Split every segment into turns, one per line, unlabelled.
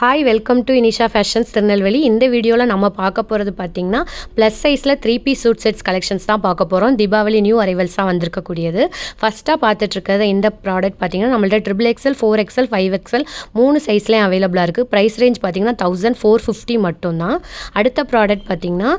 Hi welcome to Inisha fashions Tirunelveli. இந்த வீடியோவில் நம்ம பார்க்க போகிறது பார்த்தீங்கன்னா ப்ளஸ் சைஸில் three piece suit sets collections தான் பார்க்க போகிறோம் தீபாவளி நியூ அரைவல்ஸாக வந்திருக்கக்கூடியது. ஃபஸ்ட்டாக பார்த்துட்ருக்கிறது இந்த ப்ராடக்ட் பார்த்தீங்கன்னா நம்மள்ட்ட triple XL four XL five XL மூணு சைஸ்லேயும் அவைலபிளாக இருக்குது ப்ரைஸ் ரேஞ்ச் பார்த்தீங்கன்னா தௌசண்ட் ஃபோர் ஃபிஃப்டி மட்டும்தான். அடுத்த ப்ராடக்ட் பார்த்தீங்கன்னா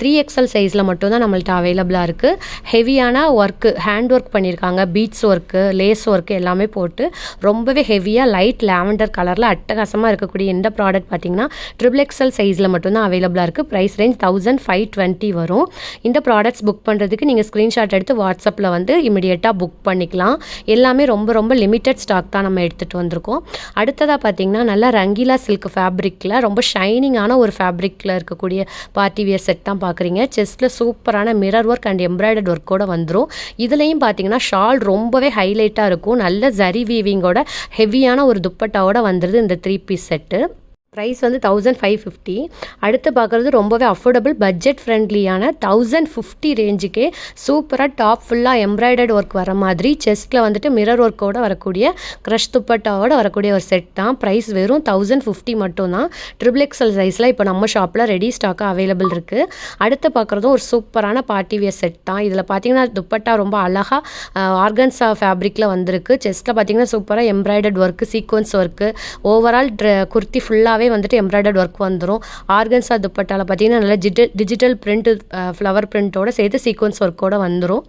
த்ரீ எக்ஸல் சைஸில் மட்டும்தான் நம்மள்ட்ட அவைலபிளாக இருக்குது ஹெவியான ஒர்க்கு ஹேண்ட் ஒர்க் பண்ணியிருக்காங்க பீட்ஸ் ஒர்க்கு லேஸ் ஒர்க்கு எல்லாமே போட்டு ரொம்பவே ஹெவியாக லைட் லாவெண்டர் கலரில் அட்டகாசமாக இருக்கக்கூடிய இந்த ப்ராடக்ட் பார்த்தீங்கன்னா ட்ரிபிள் எக்ஸல் சைஸில் மட்டும்தான் அவைலபிளாக இருக்குது price range thousand five twenty வரும். இந்த ப்ராடக்ட்ஸ் புக் பண்ணுறதுக்கு நீங்கள் ஸ்க்ரீன்ஷாட் எடுத்து வாட்ஸ்அப்பில் வந்து இமிடியேட்டாக புக் பண்ணிக்கலாம். எல்லாமே ரொம்ப ரொம்ப லிமிட்டட் ஸ்டாக் தான் நம்ம எடுத்துகிட்டு வந்திருக்கோம். அடுத்ததாக பார்த்தீங்கன்னா நல்லா ரங்கீலா சில்க் ஃபேப்ரிக்கில் ரொம்ப ஷைனிங்கான ஒரு ஃபேப்ரிக்கில் இருக்கக்கூடிய பார்ட்டி வியர் செட் தான் பார்க்குறீங்க செஸ்ட்டில் சூப்பரான மிரர் ஒர்க் அண்ட் எம்ப்ராய்டர்ட் ஒர்க்கோட வந்துடும் இதுலேயும் பார்த்தீங்கன்னா ஷால் ரொம்பவே ஹைலைட்டாக இருக்கும். நல்ல ஜரி வீவிங்கோட ஹெவியான ஒரு துப்பட்டாவோட வந்துடுது இந்த த்ரீ பீஸ் செட்டு ப்ரைஸ் வந்து தௌசண்ட் ஃபைவ் ஃபிஃப்டி அடுத்து பார்க்குறது ரொம்பவே அஃபோர்டபுள் பட்ஜெட் ஃப்ரெண்ட்லியான தௌசண்ட் ஃபிஃப்டி ரேஞ்சுக்கே சூப்பராக டாப் ஃபுல்லாக எம்ப்ராய்டர்ட் ஒர்க் வர மாதிரி செஸ்ட்டில் வந்துட்டு மிரர் ஒர்க்கோடு வரக்கூடிய க்ரஷ் துப்பட்டாவோட வரக்கூடிய ஒரு செட் தான். ப்ரைஸ் வெறும் தௌசண்ட் ஃபிஃப்டி மட்டும் தான் ட்ரிபிள் எக்ஸல் சைஸில் இப்போ நம்ம ஷாப்பில் ரெடி ஸ்டாக்காக அவைலபிள் இருக்குது அடுத்து பார்க்குறதும் ஒரு சூப்பரான பார்ட்டி வியர் செட் தான். இதில் பார்த்தீங்கன்னா துப்பட்டா ரொம்ப அழகாக ஆர்கன்ஸா ஃபேப்ரிக்கில் வந்திருக்கு. செஸ்ட்டில் பார்த்தீங்கன்னா சூப்பராக embroidered work sequins work overall ட்ர குர்த்தி ஃபுல்லாகவே வந்துட்டு எம்ப்ராய்டர்ட் ஒர்க் வந்துடும் ஆர்கன்ஸா துப்பட்டாவில் பார்த்தீங்கன்னா நல்லா டிஜிட்டல் டிஜிட்டல் பிரிண்ட் ஃப்ளவர் பிரிண்ட்டோட சேர்த்து சீக்வன்ஸ் ஒர்க்கோட வந்துடும்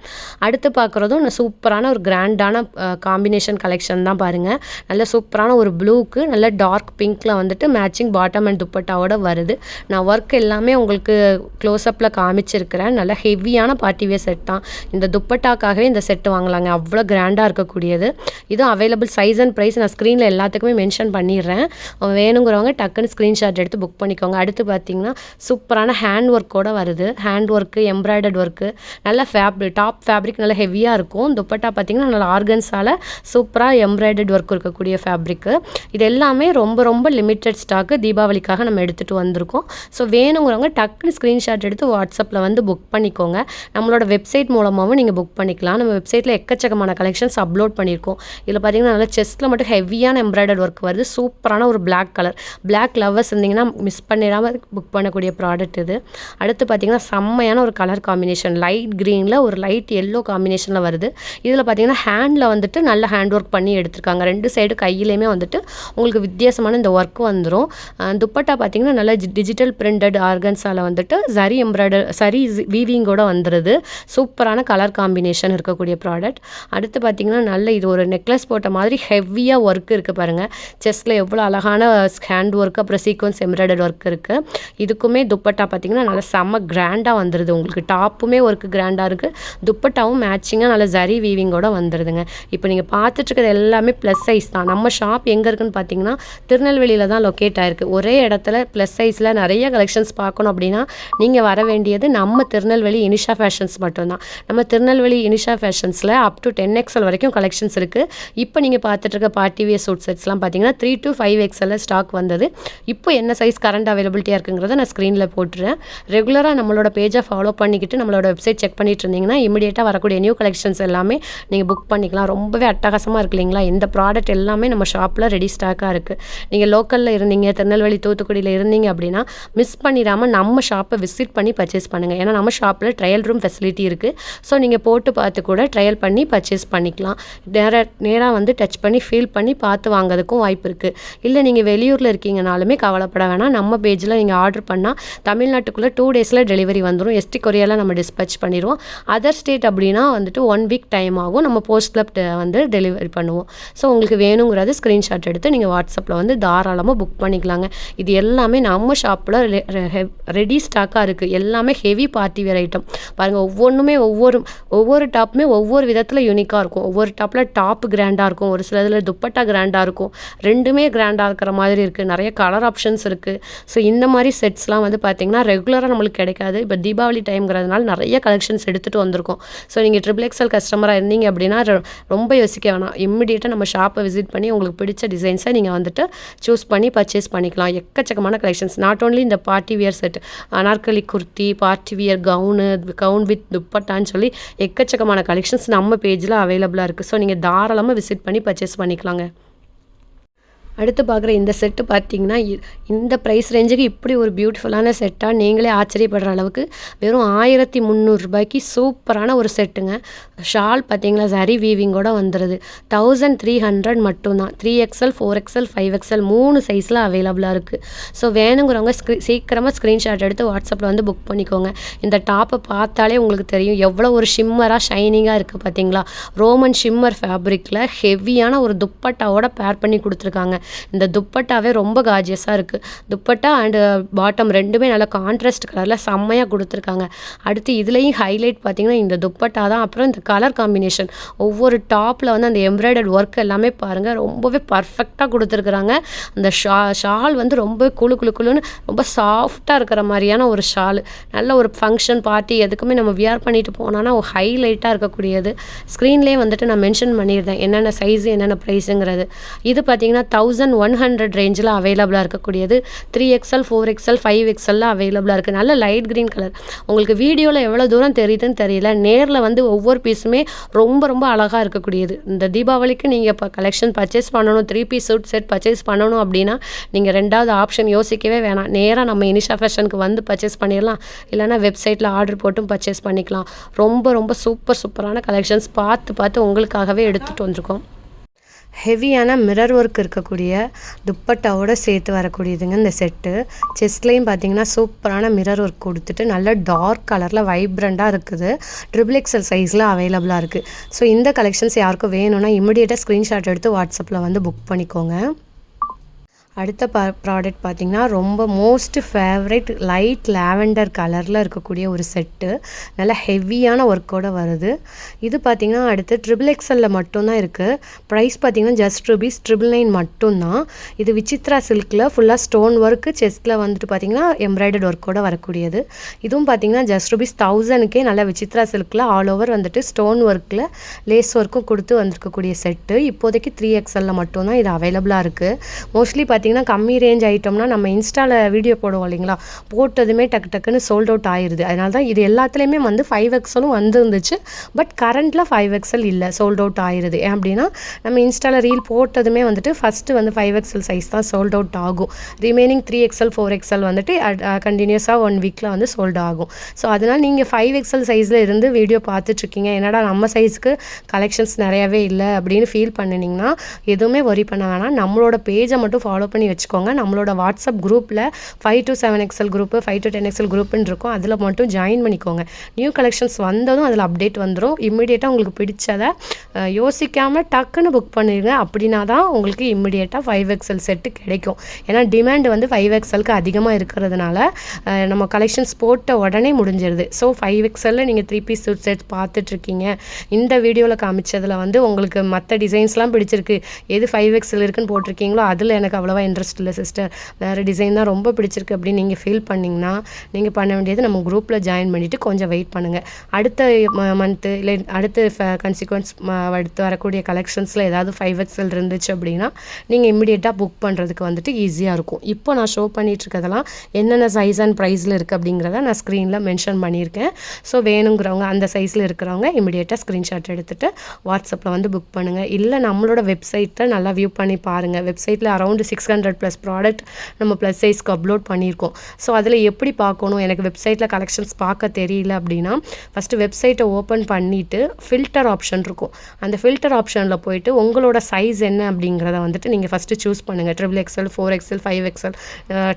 அடுத்து பார்க்குறதும் சூப்பரான ஒரு கிராண்டான காம்பினேஷன் கலெக்ஷன் தான் பாருங்கள் நல்ல சூப்பரான ஒரு ப்ளூக்கு நல்ல டார்க் பிங்க்கில் வந்துட்டு மேட்சிங் பாட்டம் அண்ட் துப்பட்டாவோட வருது. நான் ஒர்க் எல்லாமே உங்களுக்கு க்ளோஸ்அப்பில் காமிச்சிருக்கிறேன். நல்ல ஹெவியான பார்ட்டிவே செட் தான். இந்த துப்பட்டாக்காகவே இந்த செட்டு வாங்கலாங்க. அவ்வளோ கிராண்டாக இருக்கக்கூடியது. இதுவும் அவைலபிள் சைஸ் அண்ட் ப்ரைஸ் நான் ஸ்க்ரீனில் எல்லாத்துக்குமே மென்ஷன் பண்ணிடுறேன். வேணுங்கிறவங்க டக்குன்னு ஸ்க்ரீன்ஷாட் எடுத்து புக் பண்ணிக்கோங்க. அடுத்து பார்த்தீங்கன்னா சூப்பரான ஹேண்ட் ஒர்க்கோட வருது. ஹேண்ட் ஒர்க்கு எம்ப்ராய்டர்ட் ஒர்க்கு நல்ல ஃபேப்ரிக் டாப் ஃபேப்ரிக் நல்லா ஹெவியாக இருக்கும். துப்பட்டா பார்த்தீங்கன்னா நல்லா ஆர்கன்ஸால் சூப்பராக எம்ப்ராய்டர்ட் ஒர்க் இருக்கக்கூடிய ஃபேப்ரிக்கு இது எல்லாமே ரொம்ப ரொம்ப லிமிட்டட் ஸ்டாக்கு தீபாவளிக்காக நம்ம எடுத்துகிட்டு வந்திருக்கோம். ஸோ வேணுங்கிறவங்க டக்குன்னு ஸ்க்ரீன்ஷாட் எடுத்து வாட்ஸ்அப்பில் வந்து புக் பண்ணிக்கோங்க. நம்மளோட வெப்சைட் மூலமாகவும் நீங்கள் புக் பண்ணிக்கலாம். நம்ம வெப்சைட்டில் எக்கச்சக்கமான கலெக்ஷன்ஸ் அப்லோட் பண்ணியிருக்கோம். இதில் பார்த்தீங்கன்னா நல்லா செஸ்ட்டில் மட்டும் ஹெவியான எம்ப்ராய்டர்ட் ஒர்க் வருது. சூப்பரான ஒரு பிளாக் கலர் பிளாக் லவ்வர்ஸ் இருந்தீங்கன்னா மிஸ் பண்ணிடாமல் புக் பண்ணக்கூடிய ப்ராடக்ட் இது. அடுத்து பார்த்தீங்கன்னா செம்மையான ஒரு கலர் காம்பினேஷன் லைட் க்ரீனில் ஒரு லைட் எல்லோ காம்பினேஷனில் வருது. இதில் பார்த்தீங்கன்னா ஹேண்டில் வந்துட்டு நல்ல ஹேண்ட் ஒர்க் பண்ணி எடுத்திருக்காங்க. ரெண்டு சைடு கையிலையுமே வந்துட்டு உங்களுக்கு வித்தியாசமான இந்த ஒர்க் வந்துடும் துப்பட்டா பார்த்தீங்கன்னா நல்ல டிஜிட்டல் பிரிண்டட் ஆர்கன்ஸால் வந்துட்டு சரி எம்ப்ராய்டர் சரி வீவிங்கோட வந்துடுது சூப்பரான கலர் காம்பினேஷன் இருக்கக்கூடிய ப்ராடக்ட் அடுத்து பார்த்தீங்கன்னா நல்ல இது ஒரு நெக்லஸ் போட்ட மாதிரி ஹெவியாக ஒர்க் இருக்குது பாருங்கள் செஸ்ட்டில் எவ்வளோ அழகான ஹேண்ட் ஒர்க் அப்புறம் சீக்வன்ஸ் எம்ப்ராய்டர் ஒர்க் இருக்குது இதுக்குமே துப்பட்டா பார்த்தீங்கன்னா நல்லா செம்ம கிராண்டாக வந்துடுது உங்களுக்கு டாப்புமே ஒர்க்கு கிராண்டாக இருக்குது துப்பட்டாவும் மேட்சிங்காக நல்ல ஜரி வீவிங்கோட வந்துடுதுங்க இப்போ நீங்கள் பார்த்துட்ருக்கிறது எல்லாமே ப்ளஸ் சைஸ் தான். நம்ம ஷாப் எங்கே இருக்குன்னு பார்த்தீங்கன்னா திருநெல்வேலியில் தான் லொக்கேட் ஆயிருக்கு. ஒரே இடத்துல ப்ளஸ் சைஸில் நிறைய கலெக்ஷன்ஸ் பார்க்கணும் அப்படின்னா நீங்கள் வர வேண்டியது நம்ம திருநெல்வேலி இனிஷா ஃபேஷன்ஸ் மட்டும்தான். நம்ம திருநெல்வேலி இனிஷா ஃபேஷன்ஸில் அப் டு டென் எக்ஸல் வரைக்கும் கலெக்ஷன்ஸ் இருக்குது இப்போ நீங்கள் பார்த்துட்ருக்க பார்ட்டி வியர் சூட் செட்ஸ்லாம் பார்த்தீங்கன்னா த்ரீ டு ஃபைவ் எக்ஸலில் ஸ்டாக் வந்தது. இப்போ என்ன சைஸ் கரண்ட் அவைலபிலிட்டியாக இருக்குங்கிறத நான் ஸ்க்ரீனில் போட்டுறேன். ரெகுலராக நம்மளோட பேஜை ஃபாலோ பண்ணிக்கிட்டு நம்மளோட வெப்சைட் செக் பண்ணிட்டு இருந்தீங்கன்னா இமீடியட்டாக வரக்கூடிய நியூ கலெக்ஷன்ஸ் எல்லாமே நீங்கள் புக் பண்ணிக்கலாம். ரொம்பவே அட்டகாசமாக இருக்கு இல்லைங்களா? இந்த ப்ராடக்ட் எல்லாமே நம்ம ஷாப்பில் ரெடி ஸ்டாக்காக இருக்குது நீங்கள் லோக்கலில் இருந்தீங்க திருநெல்வேலி தூத்துக்குடியில் இருந்தீங்க அப்படின்னா மிஸ் பண்ணிடாமல் நம்ம ஷாப்பை விசிட் பண்ணி பர்ச்சேஸ் பண்ணுங்கள் ஏன்னா நம்ம ஷாப்பில் ட்ரையல் ரூம் ஃபெசிலிட்டி இருக்குது ஸோ நீங்கள் போட்டு பார்த்து கூட ட்ரையல் பண்ணி பர்ச்சேஸ் பண்ணிக்கலாம். நேராக நேராக வந்து டச் பண்ணி ஃபீல் பண்ணி பார்த்து வாங்குறதுக்கும் வாய்ப்பு இருக்குது இல்லை நீங்கள் வெளியூரில் பார்த்தீங்கனாலுமே கவலைப்பட வேணாம். நம்ம பேஜில் நீங்கள் ஆர்டர் பண்ணால் தமிழ்நாட்டுக்குள்ளே டூ டேஸில் டெலிவரி வந்துடும் எஸ்டி கொரியாவில் நம்ம டிஸ்பேச் பண்ணிடுவோம் அதர் ஸ்டேட் அப்படின்னா வந்துட்டு ஒன் வீக் டைம் ஆகும். நம்ம போஸ்ட்டில் வந்து டெலிவரி பண்ணுவோம். ஸோ உங்களுக்கு வேணுங்கிறது ஸ்க்ரீன்ஷாட் எடுத்து நீங்கள் வாட்ஸ்அப்பில் வந்து தாராளமாக புக் பண்ணிக்கலாங்க. இது எல்லாமே நம்ம ஷாப்பில் ரெடி ஸ்டாக்காக இருக்குது எல்லாமே ஹெவி பார்ட்டி வேர் ஐட்டம் பாருங்கள் ஒவ்வொன்றுமே ஒவ்வொரு ஒவ்வொரு டாப்புமே ஒவ்வொரு விதத்தில் யூனிக்காக இருக்கும். ஒவ்வொரு டாப்பில் டாப் கிராண்டாக இருக்கும். ஒரு சில இதில் துப்பட்டா கிராண்டாக இருக்கும். ரெண்டுமே கிராண்டாக இருக்கிற மாதிரி இருக்குது நிறைய நிறைய கலர் ஆப்ஷன்ஸ் இருக்குது ஸோ இந்த மாதிரி செட்ஸ்லாம் வந்து பார்த்திங்கன்னா ரெகுலராக நம்மளுக்கு கிடைக்காது. இப்போ தீபாவளி டைம்ங்கிறதுனால நிறைய கலெக்ஷன்ஸ் எடுத்துகிட்டு வந்திருக்கோம். ஸோ நீங்கள் ட்ரிபிள் எக்ஸல் கஸ்டமராக இருந்தீங்க அப்படின்னா ரொம்ப யோசிக்க வேணாம். இம்மிடியேட்டாக நம்ம ஷாப்பை விசிட் பண்ணி உங்களுக்கு பிடிச்ச டிசைன்ஸை நீங்கள் வந்துட்டு சூஸ் பண்ணி பர்ச்சேஸ் பண்ணிக்கலாம். எக்கச்சக்கமான கலெக்ஷன்ஸ் நாட் ஓன்லி இந்த party wear set Anarkali kurti party wear gown gown with துப்பட்டான்னு சொல்லி எக்கச்சக்கமான கலெக்ஷன்ஸ் நம்ம பேஜில் அவைலபிளாக இருக்குது ஸோ நீங்கள் தாராளமாக விசிட் பண்ணி பர்ச்சேஸ் பண்ணிக்கலாங்க. அடுத்து பார்க்குற இந்த செட்டு பார்த்தீங்கன்னா இந்த ப்ரைஸ் ரேஞ்சுக்கு இப்படி ஒரு பியூட்டிஃபுல்லான செட்டாக நீங்களே ஆச்சரியப்படுற அளவுக்கு வெறும் ஆயிரத்தி முந்நூறுரூபாய்க்கு சூப்பரான ஒரு செட்டுங்க ஷால் பார்த்தீங்களா சரி வீவிங்கோட வந்துடுது தௌசண்ட் த்ரீ ஹண்ட்ரட் மட்டும்தான். Three XL four XL five XL மூணு சைஸில் அவைலபிளாக இருக்குது ஸோ வேணுங்கிறவங்க ஸ்க்ரீ சீக்கிரமாக ஸ்க்ரீன்ஷாட் எடுத்து வாட்ஸ்அப்பில் வந்து புக் பண்ணிக்கோங்க. இந்த டாப்பை பார்த்தாலே உங்களுக்கு தெரியும் எவ்வளோ ஒரு ஷிம்மராக ஷைனிங்காக இருக்குது பார்த்தீங்களா? ரோமன் ஷிம்மர் ஃபேப்ரிக்கில் ஹெவியான ஒரு துப்பட்டாவோட பேர் பண்ணி கொடுத்துருக்காங்க. இந்த துப்பட்டாவே ரொம்ப காஜியஸாக இருக்குது துப்பட்டா அண்டு பாட்டம் ரெண்டுமே நல்லா கான்ட்ராஸ்ட் கலரில் செம்மையாக கொடுத்துருக்காங்க. அடுத்து இதுலேயும் ஹைலைட் பார்த்தீங்கன்னா இந்த துப்பட்டா தான். அப்புறம் இந்த கலர் காம்பினேஷன் ஒவ்வொரு டாப்பில் வந்து அந்த எம்ப்ராய்டர்ட் ஒர்க் எல்லாமே பாருங்கள் ரொம்பவே பர்ஃபெக்டாக கொடுத்துருக்குறாங்க. அந்த ஷா ஷால் வந்து ரொம்ப குளு குளு குளுன்னு ரொம்ப சாஃப்டாக இருக்கிற மாதிரியான ஒரு ஷால். நல்ல ஒரு ஃபங்க்ஷன் பார்ட்டி எதுக்குமே நம்ம வியர் பண்ணிட்டு போனோன்னா ஹைலைட்டாக இருக்கக்கூடியது. ஸ்க்ரீன்லேயே வந்துட்டு நான் மென்ஷன் பண்ணியிருந்தேன். என்னென்ன சைஸு என்னென்ன ப்ரைஸுங்கிறது இது பார்த்தீங்கன்னா தௌசண்ட் ஒன் ஹண்ட்ரட் ரேஞ்சில் அவைலபிளாக இருக்கக்கூடியது. Three XL four XL five எக்ஸலில் அவைலபிளாக இருக்குது நல்ல லைட் க்ரீன் கலர் உங்களுக்கு வீடியோவில் எவ்வளோ தூரம் தெரியுதுன்னு தெரியல. நேரில் வந்து ஒவ்வொரு பீஸுமே ரொம்ப ரொம்ப அழகாக இருக்கக்கூடியது. இந்த தீபாவளிக்கு நீங்கள் இப்போ கலெக்ஷன் பர்ச்சேஸ் பண்ணணும் three piece suit set purchase பண்ணணும் அப்படின்னா நீங்கள் ரெண்டாவது ஆப்ஷன் யோசிக்கவே வேணாம். நேராக நம்ம இனிஷா ஃபேஷனுக்கு வந்து பர்ச்சேஸ் பண்ணிடலாம் இல்லைனா வெப்சைட்டில் ஆர்டர் போட்டும் பர்ச்சேஸ் பண்ணிக்கலாம். ரொம்ப ரொம்ப சூப்பர் சூப்பரான கலெக்ஷன்ஸ் பார்த்து பார்த்து உங்களுக்காகவே எடுத்துகிட்டு வந்திருக்கோம். ஹெவியான மிரர் ஒர்க் இருக்கக்கூடிய துப்பட்டாவோட சேர்த்து வரக்கூடியதுங்க இந்த செட்டு செஸ்ட்லேயும் பார்த்தீங்கன்னா சூப்பரான மிரர் ஒர்க் கொடுத்துட்டு நல்ல டார்க் கலரில் வைப்ரண்ட்டாக இருக்குது. ட்ரிபிள் எக்ஸல் சைஸில் அவைலபிளாக இருக்குது ஸோ இந்த கலெக்ஷன்ஸ் யாருக்கும் வேணும்னா இமிடியேட்டாக ஸ்க்ரீன்ஷாட் எடுத்து வாட்ஸ்அப்பில் வந்து புக் பண்ணிக்கோங்க. அடுத்த பா ப்ராடக்ட் பார்த்திங்கன்னா ரொம்ப மோஸ்ட் ஃபேவரட் லைட் லாவெண்டர் கலரில் இருக்கக்கூடிய ஒரு செட்டு நல்ல ஹெவியான ஒர்க்கோட வருது. இது பார்த்திங்கன்னா அடுத்து ட்ரிபிள் எக்ஸலில் மட்டும்தான் இருக்குது ப்ரைஸ் பார்த்திங்கன்னா ஜஸ்ட் ருபீஸ் ட்ரிபிள் நைன் மட்டும்தான். இது விசித்ரா சில்கில் ஃபுல்லாக ஸ்டோன் ஒர்க்கு செஸ்ட்டில் வந்துட்டு பார்த்திங்கன்னா எம்ப்ராய்டர்ட் ஒர்க்கோட வரக்கூடியது. இதுவும் பார்த்திங்கன்னா ஜஸ்ட் ருபீஸ் தௌசண்ட்க்கே நல்ல விசித்ரா சில்கில் ஆல் ஓவர் வந்துட்டு ஸ்டோன் ஒர்க்கில் லேஸ் ஒர்க்கும் கொடுத்து வந்திருக்கக்கூடிய செட்டு இப்போதைக்கு த்ரீ எக்ஸலில் மட்டும்தான் இது அவைலபிளாக இருக்குது மோஸ்ட்லி பார்த்திங்கன்னா கம்மி ரேஞ்ச் ஐட்டம்னா நம்ம இன்ஸ்டாவில் வீடியோ போடுவோம் இல்லைங்களா? போட்டதுமே டக்கு டக்குன்னு சோல்ட் அவுட் ஆயிடுது அதனால தான் இது எல்லாத்துலேயுமே வந்து ஃபைவ் எக்ஸலும் வந்துருந்துச்சு. பட் கரண்ட்டில் ஃபைவ் எக்ஸல் இல்லை. சோல்ட் அவுட் ஆயிடுது ஏன் அப்படின்னா நம்ம இன்ஸ்டாவில் ரீல் போட்டதுமே வந்துட்டு ஃபஸ்ட்டு வந்து ஃபைவ் எக்ஸல் சைஸ் தான் சோல்ட் அவுட் ஆகும். Remaining three XL four XL வந்துட்டு கண்டினியூஸாக ஒன் வீக்கில் வந்து சோல்ட் ஆகும். ஸோ அதனால் நீங்கள் ஃபைவ் எக்ஸல் சைஸில் இருந்து வீடியோ பார்த்துட்ருக்கீங்க. என்னடா நம்ம சைஸ்க்கு கலெக்ஷன்ஸ் நிறையவே இல்லை அப்படின்னு ஃபீல் பண்ணினீங்கன்னா எதுவுமே ஒரி பண்ண வேணாம். நம்மளோட பேஜை மட்டும் ஃபாலோ பண்ணி வச்சுக்கோங்க. நம்மளோட வாட்ஸ்அப் குரூப்பில் five to seven XL group five to ten XL குரூப்புன்னு இருக்கும். அதில் மட்டும் ஜாயின் பண்ணிக்கோங்க. நியூ கலெக்ஷன்ஸ் வந்ததும் அதில் அப்டேட் வந்துடும் இம்மிடியேட்டாக உங்களுக்கு பிடிச்சதை யோசிக்காமல் டக்குன்னு புக் பண்ணிடுங்க அப்படின்னா தான் உங்களுக்கு இம்மிடியேட்டாக ஃபைவ் எக்ஸல் செட்டு கிடைக்கும். ஏன்னா டிமாண்ட் வந்து ஃபைவ் எக்ஸலுக்கு அதிகமாக இருக்கிறதுனால நம்ம கலெக்ஷன்ஸ் போட்ட உடனே முடிஞ்சிருது. ஸோ ஃபைவ் எக்ஸலில் நீங்கள் த்ரீ பீஸ் சூட் செட் பார்த்துட்ருக்கீங்க இந்த வீடியோவில் காமிச்சதில் வந்து உங்களுக்கு மற்ற டிசைன்ஸ்லாம் பிடிச்சிருக்கு. எது ஃபைவ் எக்ஸல் இருக்குன்னு போட்டிருக்கீங்களோ அதில் எனக்கு அவ்வளோவா இன்ட்ரெஸ்ட் இல்லை சிஸ்டர் வேறு டிசைன் தான் ரொம்ப பிடிச்சிருக்கு அப்படின்னு நீங்கள் ஃபீல் பண்ணிங்கன்னா நீங்கள் பண்ண வேண்டியது நம்ம குரூப்பில் ஜாயின் பண்ணிவிட்டு கொஞ்சம் வெயிட் பண்ணுங்கள் அடுத்த மந்த்து இல்லை அடுத்த கன்சிக்வன்ஸ் அடுத்து வரக்கூடிய கலெக்ஷன்ஸில் ஏதாவது ஃபைவ் எக்ஸல் இருந்துச்சு அப்படின்னா நீங்கள் இம்மிடியேட்டாக புக் பண்ணுறதுக்கு வந்துட்டு ஈஸியாக இருக்கும். இப்போ நான் ஷோ பண்ணிகிட்ருக்கதெல்லாம் என்னென்ன சைஸ் அண்ட் ப்ரைஸில் இருக்குது அப்படிங்கிறத நான் ஸ்க்ரீனில் மென்ஷன் பண்ணியிருக்கேன். ஸோ வேணுங்கிறவங்க அந்த சைஸில் இருக்கிறவங்க இமிடியேட்டாக ஸ்க்ரீன்ஷாட் எடுத்துகிட்டு வாட்ஸ்அப்பில் வந்து புக் பண்ணுங்கள் இல்லை நம்மளோட வெப்சைட்டை நல்லா வியூ பண்ணி பாருங்கள் வெப்சைட்டில் around six hundred plus product நம்ம ப்ளஸ் சைஸ்க்கு அப்லோட் பண்ணியிருக்கோம். ஸோ அதில் எப்படி பார்க்கணும்? எனக்கு வெப்சைட்டில் கலெக்ஷன்ஸ் பார்க்க தெரியல அப்படின்னா ஃபஸ்ட்டு வெப்சைட்டை ஓப்பன் பண்ணிவிட்டு ஃபில்டர் ஆப்ஷன் இருக்கும். அந்த ஃபில்டர் ஆப்ஷனில் போயிட்டு உங்களோட சைஸ் என்ன அப்படிங்கிறத வந்துட்டு நீங்கள் ஃபஸ்ட்டு சூஸ் பண்ணுங்கள் triple XL four XL five XL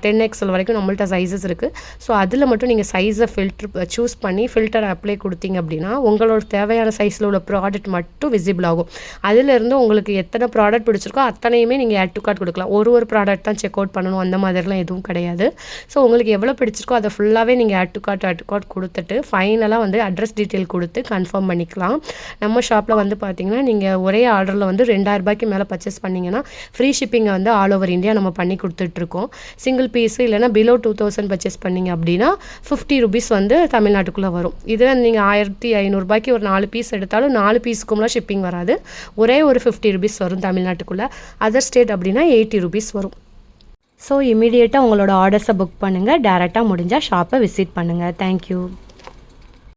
ten XL வரைக்கும் நம்மள்ட்ட சைஸஸ் இருக்குது ஸோ அதில் மட்டும் நீங்கள் சைஸை ஃபில்டர் சூஸ் பண்ணி ஃபில்டர் அப்ளை கொடுத்தீங்க அப்படின்னா உங்களோட தேவையான சைஸில் உள்ள ப்ராடக்ட் மட்டும் விசிபிள் ஆகும். அதிலிருந்து உங்களுக்கு எத்தனை ப்ராடக்ட் பிடிச்சிருக்கோ அத்தனையுமே நீங்கள் ஆட் டு கார்ட் கொடுக்கலாம். ஒரு ஒரு ஒரு ப்ராடக்ட் தான் செக் அவுட் பண்ணணும். அந்த மாதிரிலாம் எதுவும் கிடையாது. ஸோ உங்களுக்கு எவ்வளோ பிடிச்சிருக்கோ அதை ஃபுல்லாகவே நீங்கள் add to cart add to cart கொடுத்துட்டு ஃபைனலாக வந்து அட்ரஸ் டீட்டெயில் கொடுத்து கன்ஃபார்ம் பண்ணிக்கலாம். நம்ம ஷாப்பில் வந்து பார்த்தீங்கன்னா நீங்கள் ஒரே ஆர்டரில் வந்து ரெண்டாயிரம் ரூபாய்க்கு மேலே பர்ச்சேஸ் பண்ணிங்கன்னா ஃப்ரீ ஷிப்பிங்கை வந்து ஆல் ஓவர் இந்தியா நம்ம பண்ணி கொடுத்துட்ருக்கோம். சிங்கிள் பீஸ் இல்லைனா பிலோ டூ தௌசண்ட் பர்ச்சேஸ் பண்ணீங்க அப்படின்னா ஃபிஃப்டி ருபீஸ் வந்து தமிழ்நாட்டுக்குள்ளே வரும். இதுவே நீங்கள் ஆயிரத்தி ஐநூறுரூபாய்க்கு ஒரு நாலு பீஸ் எடுத்தாலும் நாலு பீஸுக்கும்லாம் ஷிப்பிங் வராது. ஒரே ஒரு ஃபிஃப்டி ருபீஸ் வரும் தமிழ்நாட்டுக்குள்ளே. அதர் ஸ்டேட் அப்படின்னா எயிட்டி ருபீஸ் வரும். ஸோ இமீடியட்டாக உங்களோட ஆர்டர்ஸை புக் பண்ணுங்கள் டேரெக்டாக முடிஞ்சால் ஷாப்பை விசிட் பண்ணுங்கள் தேங்க்யூ